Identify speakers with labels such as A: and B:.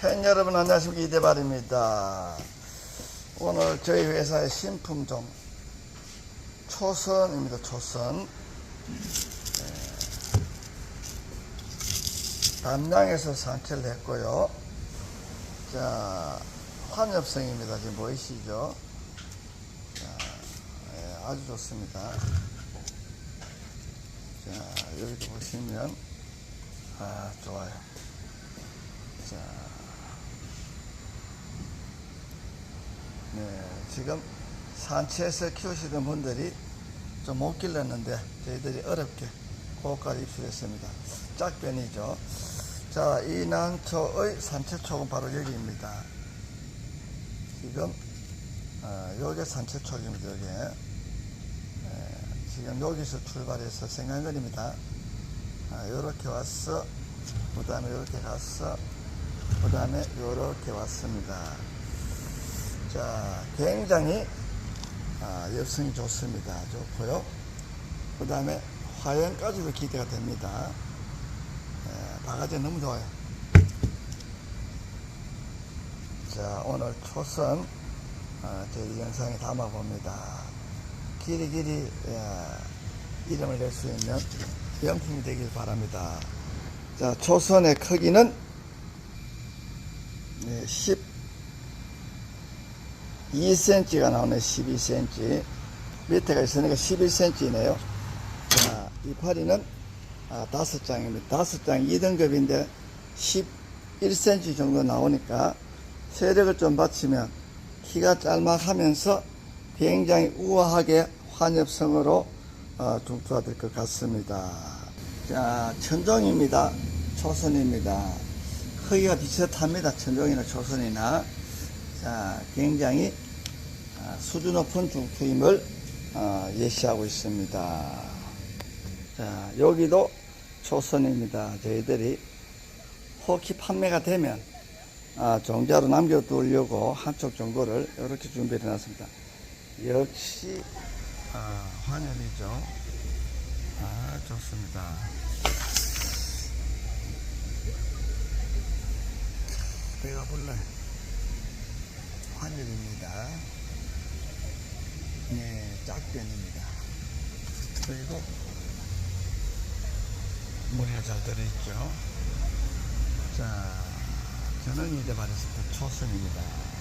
A: 팬 여러분 안녕하십니까 이대발입니다. 오늘 저희 회사의 신품종 초선입니다. 초선 네. 담양에서 산채를 했고요. 자 환엽성입니다. 지금 보이시죠? 자, 예, 아주 좋습니다. 자 여기도 보시면 아 좋아요. 자, 네, 지금 산채에서 키우시던 분들이 좀 못 길렀는데 저희들이 어렵게 고까지 입수했습니다. 짝변이죠. 자, 이 난초의 산채초는 바로 여기입니다. 지금 어, 요게 산채초입니다. 요게 예, 지금 여기서 출발해서 생강거리입니다. 아, 요렇게 왔어. 그 다음에 이렇게 갔어. 그 다음에 이렇게 왔습니다. 자, 굉장히 아, 엽성이 좋습니다. 좋고요. 그 다음에 화형까지도 기대가 됩니다. 예, 바가지 너무 좋아요. 자, 오늘 초선 아, 저희 영상에 담아봅니다. 길이 길이 예, 이름을 낼 수 있는 명품이 되길 바랍니다. 자, 초선의 크기는 네, 12cm가 나오네, 12cm. 밑에가 있으니까 11cm네요. 자, 이파리는 아, 5장입니다. 5장 2등급인데 11cm 정도 나오니까 세력을 좀 받치면 키가 짤막하면서 굉장히 우아하게 환엽성으로 어, 둥투가 될것 같습니다. 자, 천종입니다. 초선입니다. 크기가 비슷합니다. 천종이나 초선이나. 자, 굉장히 아, 수준 높은 중투임을 어, 예시하고 있습니다. 자, 여기도 초선입니다. 저희들이 혹시 판매가 되면 아, 종자로 남겨두려고 한쪽 정도를 이렇게 준비해 놨습니다. 역시 아, 환연이죠. 아, 좋습니다. 배가 불러요. 환연입니다. 네, 짝변입니다. 그리고 머리가 잘 들어있죠. 자, 저는 이제 때 초선입니다.